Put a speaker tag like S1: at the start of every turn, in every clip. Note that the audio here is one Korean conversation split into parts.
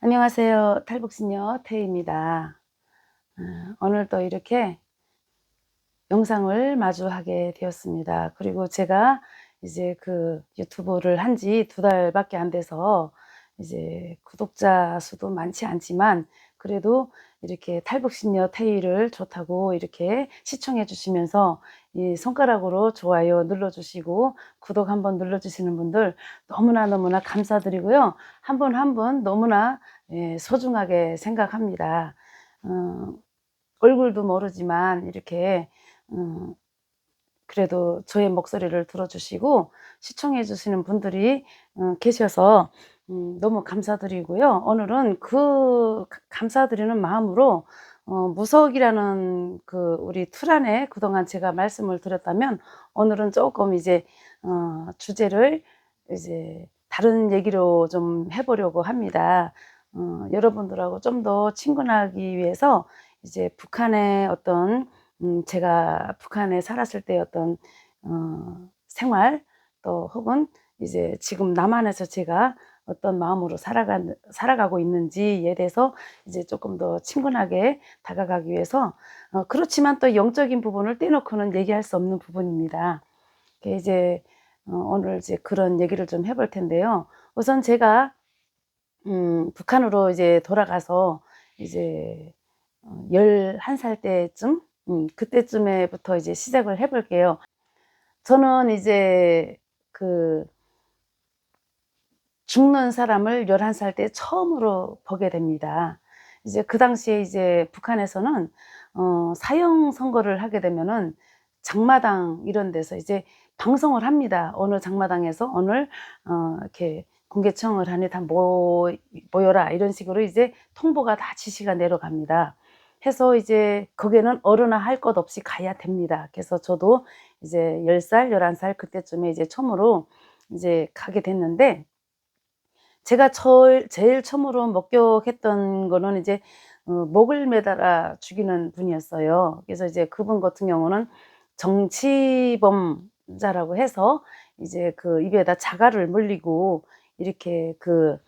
S1: 안녕하세요. 탈북신녀 태희입니다. 어, 오늘 또 이렇게 영상을 마주하게 되었습니다. 그리고 제가 이제 그 유튜브를 한 지 두 달밖에 안 돼서 이제 구독자 수도 많지 않지만 그래도 이렇게 탈북신녀 태희를 좋다고 이렇게 시청해 주시면서 이 손가락으로 좋아요 눌러 주시고 구독 한번 눌러 주시는 분들 너무나 너무나 감사드리고요. 한 분 한 분 너무나 예, 소중하게 생각합니다. 어, 얼굴도 모르지만 이렇게 음, 그래도 저의 목소리를 들어주시고 시청해 주시는 분들이 어, 계셔서 음, 너무 감사드리고요. 오늘은 그 가- 감사드리는 마음으로 어, 무속이라는 그 우리 틀 안에 그동안 제가 말씀을 드렸다면 오늘은 조금 이제 어, 주제를 이제 다른 얘기로 좀 해보려고 합니다. 어, 여러분들하고 좀 더 친근하기 위해서 이제 북한의 어떤 음, 제가 북한에 살았을 때 어떤 어, 생활 또 혹은 이제 지금 남한에서 제가 어떤 마음으로 살아가, 살아가고 있는지에 대해서 이제 조금 더 친근하게 다가가기 위해서 어, 그렇지만 또 영적인 부분을 떼놓고는 얘기할 수 없는 부분입니다. 이제 어, 오늘 이제 그런 얘기를 좀 해볼 텐데요. 우선 제가 음, 북한으로 이제 돌아가서 이제 어, 11살 때쯤, 음, 그때쯤에부터 이제 시작을 해볼게요. 저는 이제 그 죽는 사람을 11살 때 처음으로 보게 됩니다. 이제 그 당시에 이제 북한에서는 어, 사형 선고를 하게 되면은 장마당 이런 데서 이제 방송을 합니다. 어느 장마당에서 오늘 어, 이렇게 공개청을 하니 다 모, 모여라 이런 식으로 이제 통보가 다 지시가 내려갑니다. 해서 이제 거기는 어른아 할 것 없이 가야 됩니다. 그래서 저도 이제 10살, 11살 그때쯤에 이제 처음으로 이제 가게 됐는데 제가 저, 제일 처음으로 목격했던 거는 이제 어, 목을 매달아 죽이는 분이었어요. 그래서 이제 그분 같은 경우는 정치범자라고 해서 이제 그 입에다 자갈을 물리고 이렇게 그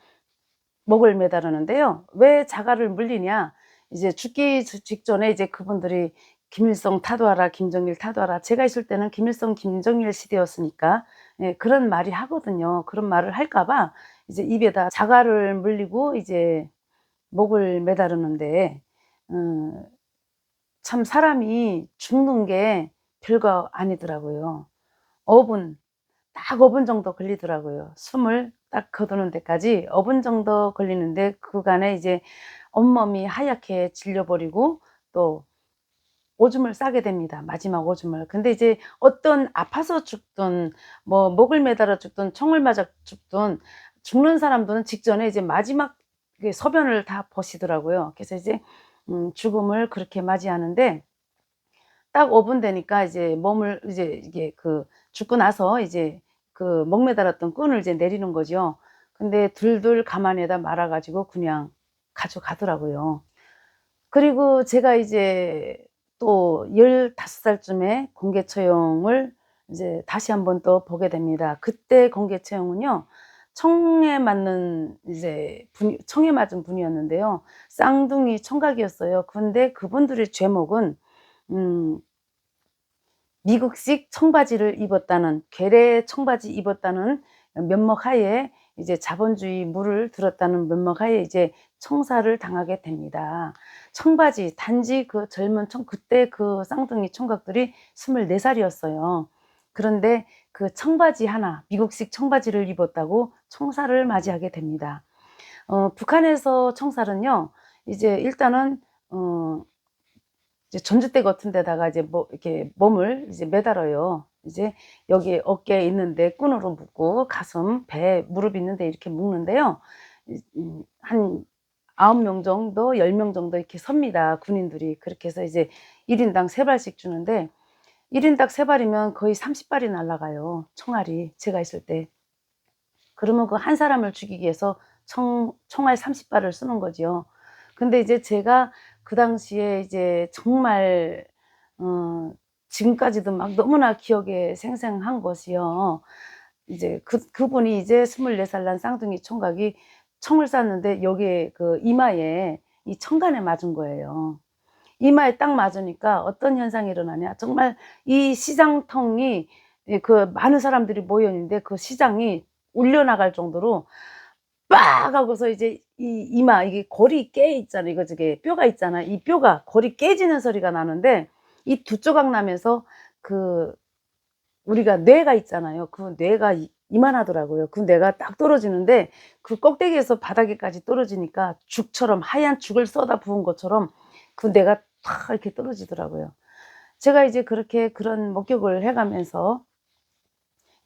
S1: 목을 매달았는데요. 왜 자갈을 물리냐? 이제 죽기 주- 직전에 이제 그분들이 김일성 타도하라, 김정일 타도하라. 제가 있을 때는 김일성, 김정일 시대였으니까 예, 그런 말이 하거든요. 그런 말을 할까봐 이제 입에다 자갈을 물리고 이제 목을 매다르는데 음, 참 사람이 죽는 게 별거 아니더라고요. 5분, 딱 5분 정도 걸리더라고요. 숨을 딱 거두는 데까지 5분 정도 걸리는데 그간에 이제 온몸이 하얗게 질려버리고 또 오줌을 싸게 됩니다. 마지막 오줌을. 근데 이제 어떤 아파서 죽든 뭐 목을 매달아 죽든 총을 맞아 죽든 죽는 사람들은 직전에 이제 마지막 그 소변을 다 보시더라고요. 그래서 이제 음, 죽음을 그렇게 맞이하는데 딱 5분 되니까 이제 몸을 이제 이게 그 죽고 나서 이제 그 목 매달았던 끈을 이제 내리는 거죠. 근데 둘둘 가만에다 말아가지고 그냥 가져가더라고요. 그리고 제가 이제 또 15살쯤에 공개 처형을 이제 다시 한번 또 보게 됩니다. 그때 공개 처형은요. 청에 맞는 이제 분, 청에 맞은 분이었는데요. 쌍둥이 총각이었어요. 근데 그분들의 죄목은 음, 미국식 청바지를 입었다는 괴뢰 청바지 입었다는 면목 하에 이제 자본주의 물을 들었다는 면목 하에 이제 청사를 당하게 됩니다. 청바지 단지 그 젊은 청 그때 그 쌍둥이 총각들이 24살이었어요. 그런데 그 청바지 하나 미국식 청바지를 입었다고 청사를 맞이하게 됩니다. 어, 북한에서 청살은요 이제 일단은 어, 이제 전주대 같은 데다가 이제 뭐 이렇게 몸을 이제 매달아요. 이제 여기 어깨에 있는데 끈으로 묶고 가슴, 배, 무릎 있는데 이렇게 묶는데요. 한 아홉 명 정도, 열 명 정도 이렇게 섭니다. 군인들이. 그렇게 해서 이제 1인당 세 발씩 주는데 1인당 세 발이면 거의 30발이 날아가요. 총알이. 제가 있을 때. 그러면 그 한 사람을 죽이기 위해서 총, 총알 30발을 쓰는 거지요. 근데 이제 제가 그 당시에 이제 정말 어, 지금까지도 막 너무나 기억에 생생한 것이요. 이제 그 그분이 이제 24살 난 쌍둥이 총각이 총을 쐈는데 여기에 그 이마에 이 청간에 맞은 거예요. 이마에 딱 맞으니까 어떤 현상이 일어나냐. 정말 이 시장통이 예, 그 많은 사람들이 모여 있는데 그 시장이 울려나갈 정도로 빡 하고서 이제 이 이마 이게 골이 깨 있잖아요. 이거 저게 뼈가 있잖아. 이 뼈가 골이 깨지는 소리가 나는데 이 두 조각 나면서 그 우리가 뇌가 있잖아요. 그 뇌가 이- 이만하더라고요. 그 뇌가 딱 떨어지는데 그 꼭대기에서 바닥에까지 떨어지니까 죽처럼 하얀 죽을 쏟아 부은 것처럼 그 뇌가 탁 이렇게 떨어지더라고요. 제가 이제 그렇게 그런 목격을 해가면서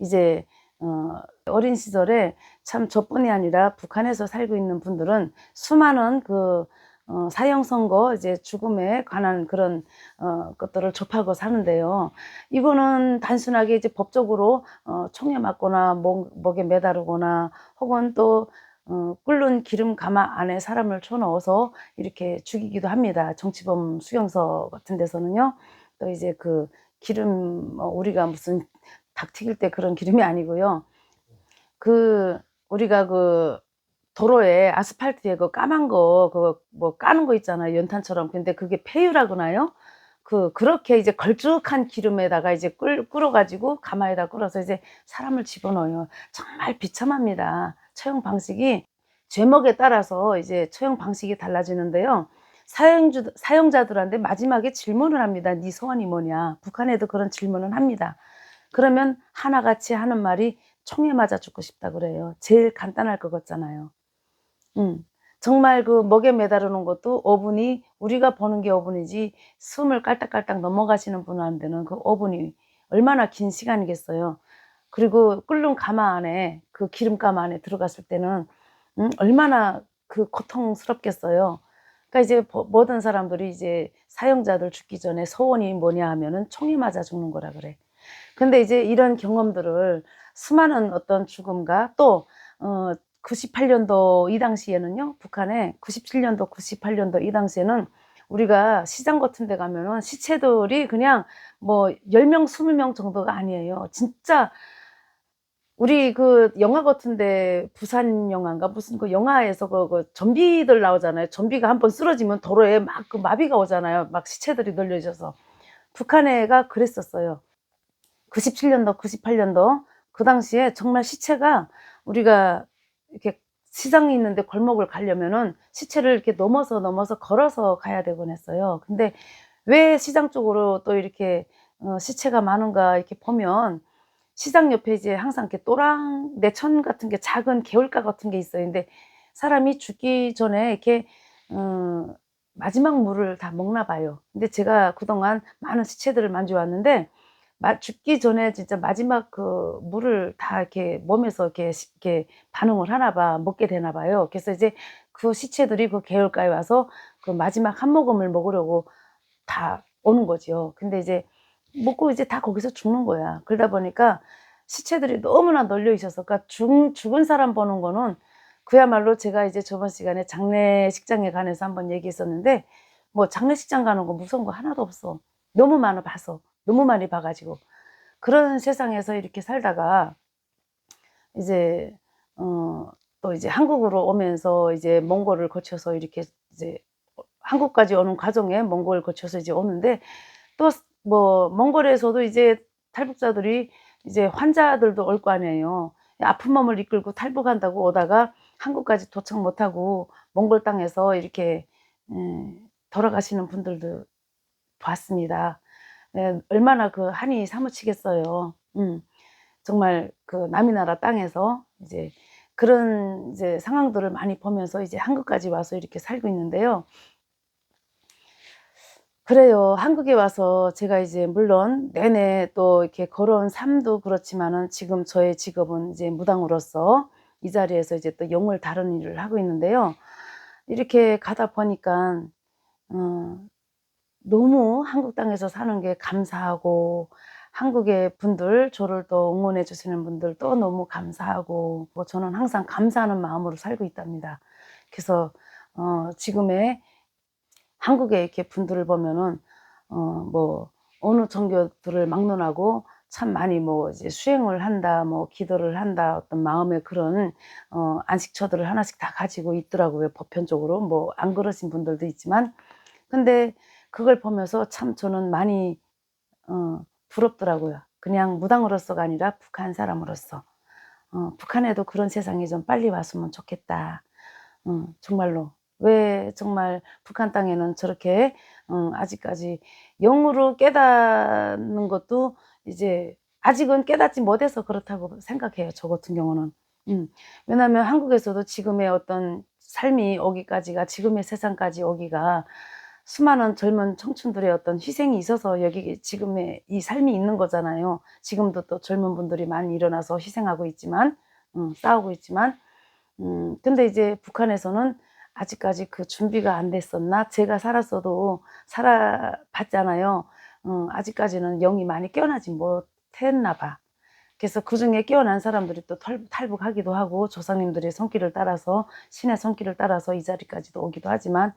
S1: 이제 어, 어린 시절에 참 저뿐이 아니라 북한에서 살고 있는 분들은 수많은 그 어, 사형 선고 이제 죽음에 관한 그런 어, 것들을 접하고 사는데요. 이거는 단순하게 이제 법적으로 어, 총에 맞거나 목, 목에 매다르거나 혹은 또 어, 끓는 기름 가마 안에 사람을 쳐넣어서 이렇게 죽이기도 합니다. 정치범 수용소 같은 데서는요. 또 이제 그 기름 뭐 우리가 무슨 닭 튀길 때 그런 기름이 아니고요. 그 우리가 그 도로에 아스팔트에 그 까만 거 그거 뭐 까는 거 있잖아요. 연탄처럼. 근데 그게 폐유라고나요? 그 그렇게 이제 걸쭉한 기름에다가 이제 끓 끓어 가지고 가마에다 끓여서 이제 사람을 집어넣어요. 정말 비참합니다. 처형 방식이 죄목에 따라서 이제 처형 방식이 달라지는데요. 사형주, 사형자들한테 마지막에 질문을 합니다. 네 소원이 뭐냐? 북한에도 그런 질문을 합니다. 그러면 하나같이 하는 말이 총에 맞아 죽고 싶다 그래요. 제일 간단할 것 같잖아요. 음, 정말 그 목에 매다르는 것도 5분이 우리가 보는 게 5분이지 숨을 깔딱깔딱 넘어가시는 분한테는 그 5분이 얼마나 긴 시간이겠어요. 그리고 끓는 가마 안에 그 기름 가마 안에 들어갔을 때는 음, 얼마나 그 고통스럽겠어요. 그러니까 이제 보- 모든 사람들이 이제 사형자들 죽기 전에 소원이 뭐냐 하면은 총에 맞아 죽는 거라 그래. 근데 이제 이런 경험들을 수많은 어떤 죽음과 또 어, 98년도 이 당시에는요, 북한에 97년도, 98년도 이 당시에는 우리가 시장 같은 데 가면은 시체들이 그냥 뭐 10명, 20명 정도가 아니에요. 진짜 우리 그 영화 같은데 부산 영화인가 무슨 그 영화에서 그, 그 좀비들 나오잖아요. 좀비가 한 번 쓰러지면 도로에 막 그 마비가 오잖아요. 막 시체들이 널려 있어서. 북한애가 그랬었어요. 97년도, 98년도 그 당시에 정말 시체가 우리가 이렇게 시장이 있는데 골목을 가려면은 시체를 이렇게 넘어서 넘어서 걸어서 가야 되곤 했어요. 근데 왜 시장 쪽으로 또 이렇게 어, 시체가 많은가 이렇게 보면 시장 옆에 이제 항상 이렇게 또랑 내천 같은 게 작은 개울가 같은 게 있어요. 근데 사람이 죽기 전에 이렇게 어, 마지막 물을 다 먹나 봐요. 근데 제가 그동안 많은 시체들을 만져왔는데 마- 죽기 전에 진짜 마지막 그 물을 다 이렇게 몸에서 이렇게, 시- 이렇게 반응을 하나 봐, 먹게 되나 봐요. 그래서 이제 그 시체들이 그 개울가에 와서 그 마지막 한 모금을 먹으려고 다 오는 거죠. 근데 이제 먹고 이제 다 거기서 죽는 거야. 그러다 보니까 시체들이 너무나 널려 있어서, 그러니까 죽, 죽은 사람 보는 거는 그야말로 제가 이제 저번 시간에 장례식장에 관해서 한번 얘기했었는데, 뭐 장례식장 가는 거 무서운 거 하나도 없어. 너무 많아 봐서. 너무 많이 봐가지고. 그런 세상에서 이렇게 살다가, 이제, 어, 또 이제 한국으로 오면서 이제 몽골을 거쳐서 이렇게 이제 한국까지 오는 과정에 몽골을 거쳐서 이제 오는데, 또 뭐 몽골에서도 이제 탈북자들이 이제 환자들도 올 거 아니에요. 아픈 몸을 이끌고 탈북한다고 오다가 한국까지 도착 못하고 몽골 땅에서 이렇게 에, 돌아가시는 분들도 봤습니다. 에, 얼마나 그 한이 사무치겠어요. 음, 정말 그 남이 나라 땅에서 이제 그런 이제 상황들을 많이 보면서 이제 한국까지 와서 이렇게 살고 있는데요. 그래요. 한국에 와서 제가 이제 물론 내내 또 이렇게 걸어온 삶도 그렇지만은 지금 저의 직업은 이제 무당으로서 이 자리에서 이제 또 영을 다루는 일을 하고 있는데요. 이렇게 가다 보니까 어, 너무 한국 땅에서 사는 게 감사하고 한국의 분들 저를 또 응원해 주시는 분들 또 너무 감사하고 뭐 저는 항상 감사하는 마음으로 살고 있답니다. 그래서 어, 지금의 한국의 이렇게 분들을 보면은 어 뭐 어느 종교들을 막론하고 참 많이 뭐 이제 수행을 한다, 뭐 기도를 한다, 어떤 마음의 그런 어, 안식처들을 하나씩 다 가지고 있더라고요. 보편적으로 뭐 안 그러신 분들도 있지만, 근데 그걸 보면서 참 저는 많이 어, 부럽더라고요. 그냥 무당으로서가 아니라 북한 사람으로서. 어, 북한에도 그런 세상이 좀 빨리 왔으면 좋겠다. 어, 정말로. 왜 정말 북한 땅에는 저렇게 어, 아직까지 영으로 깨닫는 것도 이제 아직은 깨닫지 못해서 그렇다고 생각해요. 저 같은 경우는. 음, 왜냐하면 한국에서도 지금의 어떤 삶이 오기까지가 지금의 세상까지 오기가 수많은 젊은 청춘들의 어떤 희생이 있어서 여기 지금의 이 삶이 있는 거잖아요. 지금도 또 젊은 분들이 많이 일어나서 희생하고 있지만, 음, 싸우고 있지만, 음, 근데 이제 북한에서는 아직까지 그 준비가 안 됐었나? 제가 살았어도 살아봤잖아요. 음, 아직까지는 영이 많이 깨어나지 못했나 봐. 그래서 그 중에 깨어난 사람들이 또 탈, 탈북하기도 하고 조상님들의 손길을 따라서 신의 손길을 따라서 이 자리까지도 오기도 하지만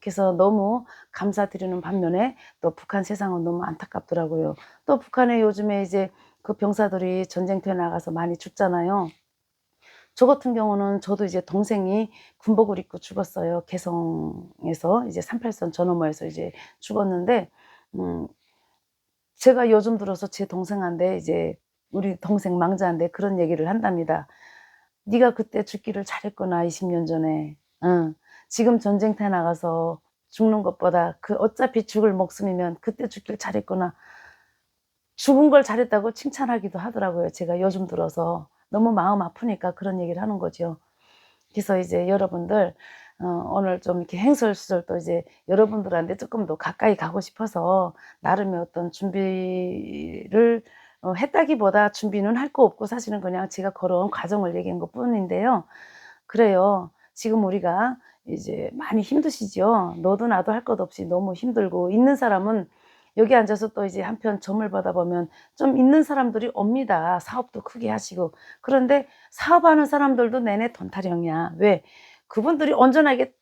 S1: 그래서 너무 감사드리는 반면에 또 북한 세상은 너무 안타깝더라고요. 또 북한에 요즘에 이제 그 병사들이 전쟁터에 나가서 많이 죽잖아요. 저 같은 경우는 저도 이제 동생이 군복을 입고 죽었어요. 개성에서 이제 38선 저 너머에서 이제 죽었는데 음 제가 요즘 들어서 제 동생한테 이제 우리 동생 망자한테 그런 얘기를 한답니다. 네가 그때 죽기를 잘했구나 20년 전에. 응. 지금 전쟁터에 나가서 죽는 것보다 그 어차피 죽을 목숨이면 그때 죽길 잘했구나. 죽은 걸 잘했다고 칭찬하기도 하더라고요. 제가 요즘 들어서 너무 마음 아프니까 그런 얘기를 하는 거죠. 그래서 이제 여러분들 어, 오늘 좀 이렇게 행설수설 또 이제 여러분들한테 조금 더 가까이 가고 싶어서 나름의 어떤 준비를 어, 했다기보다 준비는 할 거 없고 사실은 그냥 제가 걸어온 과정을 얘기한 것 뿐인데요. 그래요. 지금 우리가 이제 많이 힘드시죠. 너도 나도 할 것 없이 너무 힘들고 있는 사람은 여기 앉아서 또 이제 한편 점을 받아보면 좀 있는 사람들이 옵니다. 사업도 크게 하시고. 그런데 사업하는 사람들도 내내 돈 타령이야. 왜? 그분들이 온전하게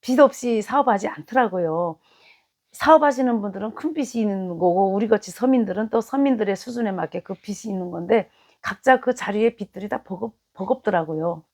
S1: 빚 없이 사업하지 않더라고요. 사업하시는 분들은 큰 빚이 있는 거고 우리 같이 서민들은 또 서민들의 수준에 맞게 그 빚이 있는 건데 각자 그 자리에 빚들이 다 버겁, 버겁더라고요.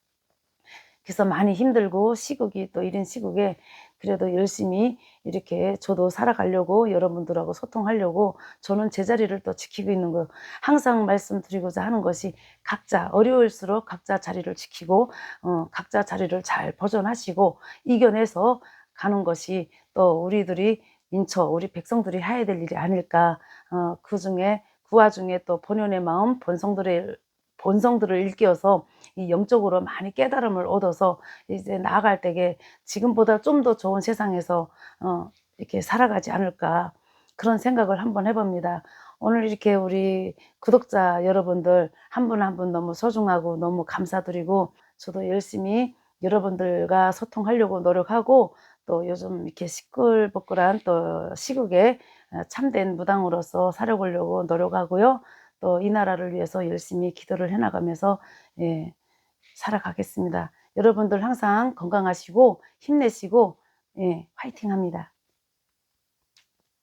S1: 그래서 많이 힘들고 시국이 또 이런 시국에 그래도 열심히 이렇게 저도 살아가려고 여러분들하고 소통하려고 저는 제자리를 또 지키고 있는 거 항상 말씀드리고자 하는 것이 각자 어려울수록 각자 자리를 지키고 어, 각자 자리를 잘 보존하시고 이겨내서 가는 것이 또 우리들이 인처 우리 백성들이 해야 될 일이 아닐까 어, 그 중에 그 와중에 또 본연의 마음 본성들의 본성들을 일깨워서 이 영적으로 많이 깨달음을 얻어서 이제 나아갈 때에 지금보다 좀 더 좋은 세상에서 어, 이렇게 살아가지 않을까 그런 생각을 한번 해봅니다. 오늘 이렇게 우리 구독자 여러분들 한 분 한분 너무 소중하고 너무 감사드리고 저도 열심히 여러분들과 소통하려고 노력하고 또 요즘 이렇게 시끌벅글한 또 시국에 참된 무당으로서 살아보려고 노력하고요. 또 이 나라를 위해서 열심히 기도를 해나가면서 예, 살아가겠습니다. 여러분들 항상 건강하시고 힘내시고 예, 화이팅 합니다.